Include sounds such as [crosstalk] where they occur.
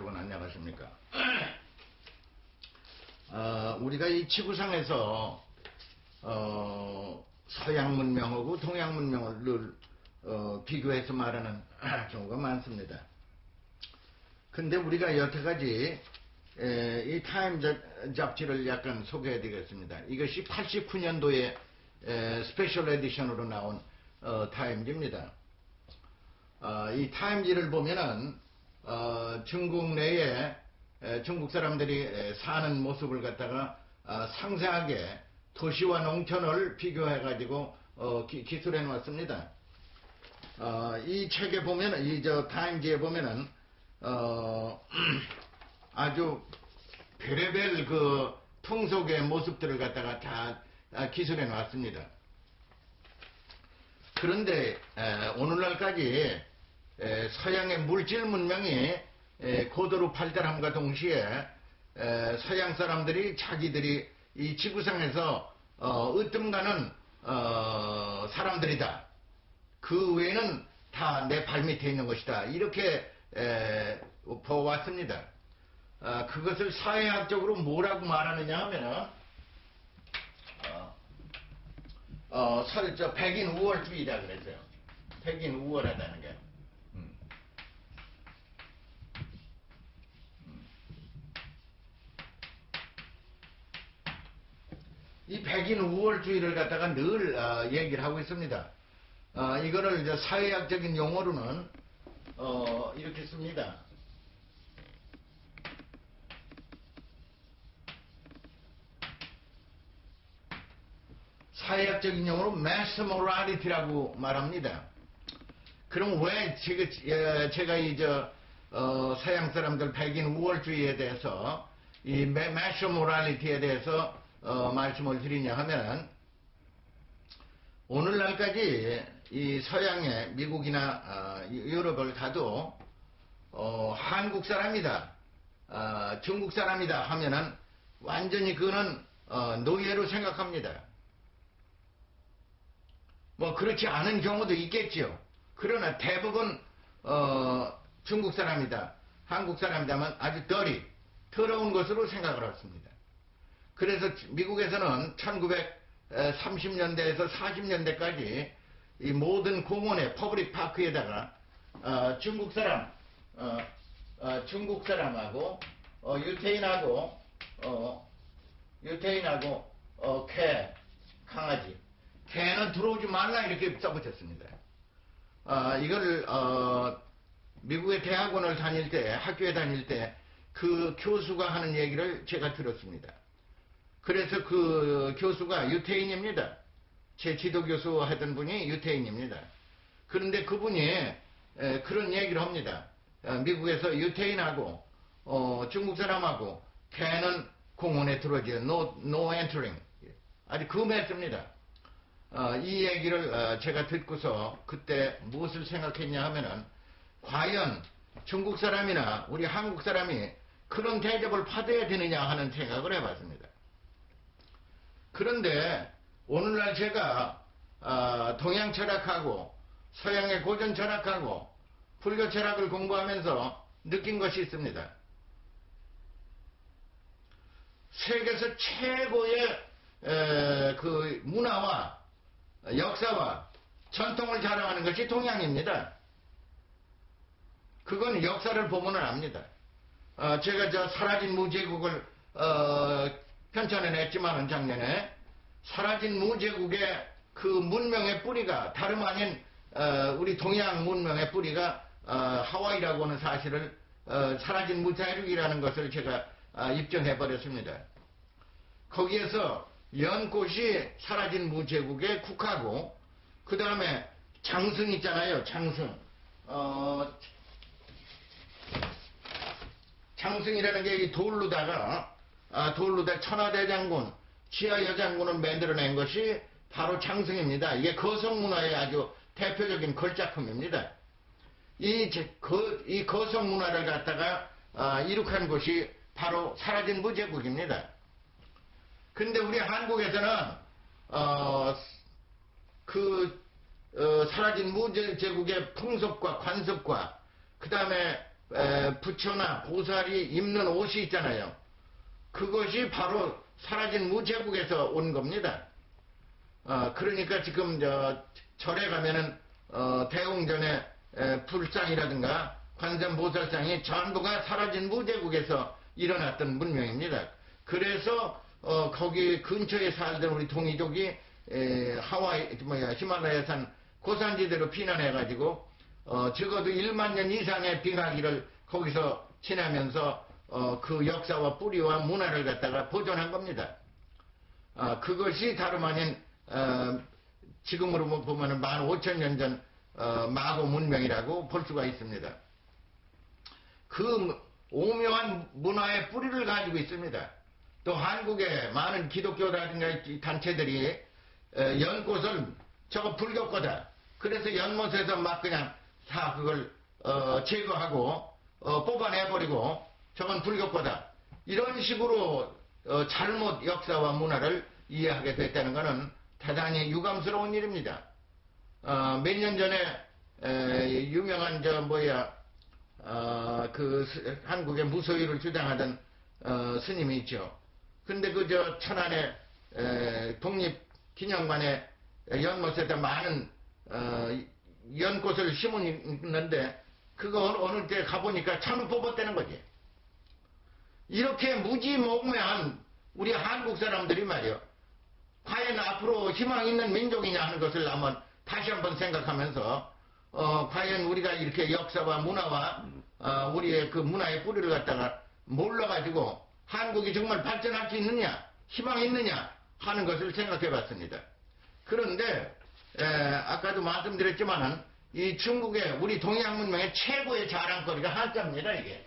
여러분 안녕하십니까? [clears throat] 어, 우리가 이 지구상에서 어, 서양 문명하고 동양 문명을 어, 비교해서 말하는 [clears throat] 경우가 많습니다. 근데 우리가 여태까지 에, 이 타임 잡- 잡지를 약간 소개해 드리겠습니다. 이것이 89년도에 스페셜 에디션으로 나온 어, 타임지입니다. 어, 이 타임지를 보면은 어, 중국 내에 에, 중국 사람들이 에, 사는 모습을 갖다가 아, 상세하게 도시와 농촌을 비교해 가지고 어, 기술해 놓았습니다. 어, 이 책에 보면 이 저 타임지에 보면은 어, [clears throat] 아주 별의별 그 풍속의 모습들을 갖다가 다 아, 기술해 놨습니다. 그런데 에, 오늘날까지 에, 서양의 물질 문명이 에, 고도로 발달함과 동시에 에, 서양 사람들이 자기들이 이 지구상에서 어, 으뜸가는 어, 사람들이다. 그 외에는 다 내 발밑에 있는 것이다. 이렇게 에, 보았습니다. 아, 그것을 사회학적으로 뭐라고 말하느냐 하면은 어, 어, 설, 저, 백인 우월주의라 그랬어요. 백인 우월하다는 게. 음. 음. 이 백인 우월주의를 갖다가 늘 어, 얘기를 하고 있습니다. 어, 이거를 이제 사회학적인 용어로는 어, 이렇게 씁니다. 사회학적인 용어로 mass morality라고 말합니다. 그럼 왜 제가, 예, 제가 이제 어, 서양 사람들 백인 우월주의에 대해서 이 mass morality에 대해서 어, 말씀을 드리냐 하면 오늘날까지 이 서양의 미국이나 어, 유럽을 가도 어, 한국 사람이다, 어, 중국 사람이다 하면은 완전히 그는 어, 노예로 생각합니다. 뭐 그렇지 않은 경우도 있겠지요. 그러나 대부분 어, 중국 사람이다, 한국 사람이다면 아주 덜이 더러운 것으로 생각을 했습니다. 그래서 미국에서는 1930년대에서 40년대까지 이 모든 공원에 퍼블릭 파크에다가 어, 중국 사람, 어, 어, 중국 사람하고 어, 유태인하고 어, 유태인하고 어, 개, 강아지, 개는 들어오지 말라 이렇게 써붙였습니다. 어, 이걸 어, 미국의 대학원을 다닐 때, 학교에 다닐 때 그 교수가 하는 얘기를 제가 들었습니다. 그래서 그 교수가 유태인입니다. 제 지도 교수 하던 분이 유태인입니다. 그런데 그분이 에, 그런 얘기를 합니다. 어, 미국에서 유태인하고 어, 중국 사람하고 개는 공원에 들어오지 no, no entering 아주 금했습니다. 어, 이 얘기를 어, 제가 듣고서 그때 무엇을 생각했냐 하면은 과연 중국 사람이나 우리 한국 사람이 그런 대접을 받아야 되느냐 하는 생각을 해봤습니다. 그런데 오늘날 제가 어, 동양 철학하고 서양의 고전 철학하고 불교 철학을 공부하면서 느낀 것이 있습니다. 세계에서 최고의 에, 그 문화와 역사와 전통을 자랑하는 것이 동양입니다. 그건 역사를 보면은 압니다. 어, 제가 저 사라진 무제국을 어, 편찬해 냈지만은 작년에 사라진 무제국의 그 문명의 뿌리가 다름 아닌 어, 우리 동양 문명의 뿌리가 어, 하와이라고 하는 사실을 어, 사라진 무자국이라는 것을 제가 아, 입증해 버렸습니다. 거기에서 연꽃이 사라진 무제국에 국하고 그 다음에 장승 있잖아요. 장승. 어, 장승이라는 게이 돌로다가 아, 돌로다 천하대장군, 지하여장군을 만들어낸 것이 바로 장승입니다. 이게 거성문화의 아주 대표적인 걸작품입니다. 이, 제- 거, 이 거성문화를 갖다가 아, 이룩한 곳이 바로 사라진 무제국입니다. 근데 우리 한국에서는 어, 그 어, 사라진 무제국의 풍속과 관습과 그 다음에 에, 부처나 보살이 입는 옷이 있잖아요. 그것이 바로 사라진 무제국에서 온 겁니다. 어, 그러니까 지금 저 절에 가면은 어, 대웅전의 에, 불상이라든가 관세음보살상이 전부가 사라진 무제국에서 일어났던 문명입니다. 그래서 어, 거기 근처에 살던 우리 동이족이 에, 하와이 뭐야 히말라야산 고산지대로 피난해가지고 어, 적어도 1만 년 이상의 빙하기를 거기서 지나면서 어, 그 역사와 뿌리와 문화를 갖다가 보존한 겁니다. 아, 그것이 다름 아닌 어, 지금으로 보면 만 5천 년전 어, 마고 문명이라고 볼 수가 있습니다. 그 오묘한 문화의 뿌리를 가지고 있습니다. 또 한국의 많은 기독교라든가 이 단체들이 에, 연꽃을 저거 불교거다. 그래서 연못에서 막 그냥 다 그걸 어, 제거하고 어, 뽑아내버리고 저건 불교거다. 이런 식으로 어, 잘못 역사와 문화를 이해하게 됐다는 것은 대단히 유감스러운 일입니다. 어, 몇 년 전에 에, 유명한 저 뭐야 어, 그 스- 한국의 무소유를 주장하던 어, 스님이 있죠. 근데 그 저 천안에 에, 독립기념관에 연못에다 많은 어, 연꽃을 심었는데 그거 어느 때 가보니까 차로 뽑았다는 거지. 이렇게 무지몽매한 우리 한국 사람들이 말이요. 과연 앞으로 희망 있는 민족이냐 하는 것을 한번 다시 한번 생각하면서 어, 과연 우리가 이렇게 역사와 문화와 어, 우리의 그 문화의 뿌리를 갖다가 몰라가지고 한국이 정말 발전할 수 있느냐 희망이 있느냐 하는 것을 생각해 봤습니다. 그런데 에, 아까도 말씀드렸지만은 이 중국의 우리 동양 문명의 최고의 자랑거리가 한자입니다 이게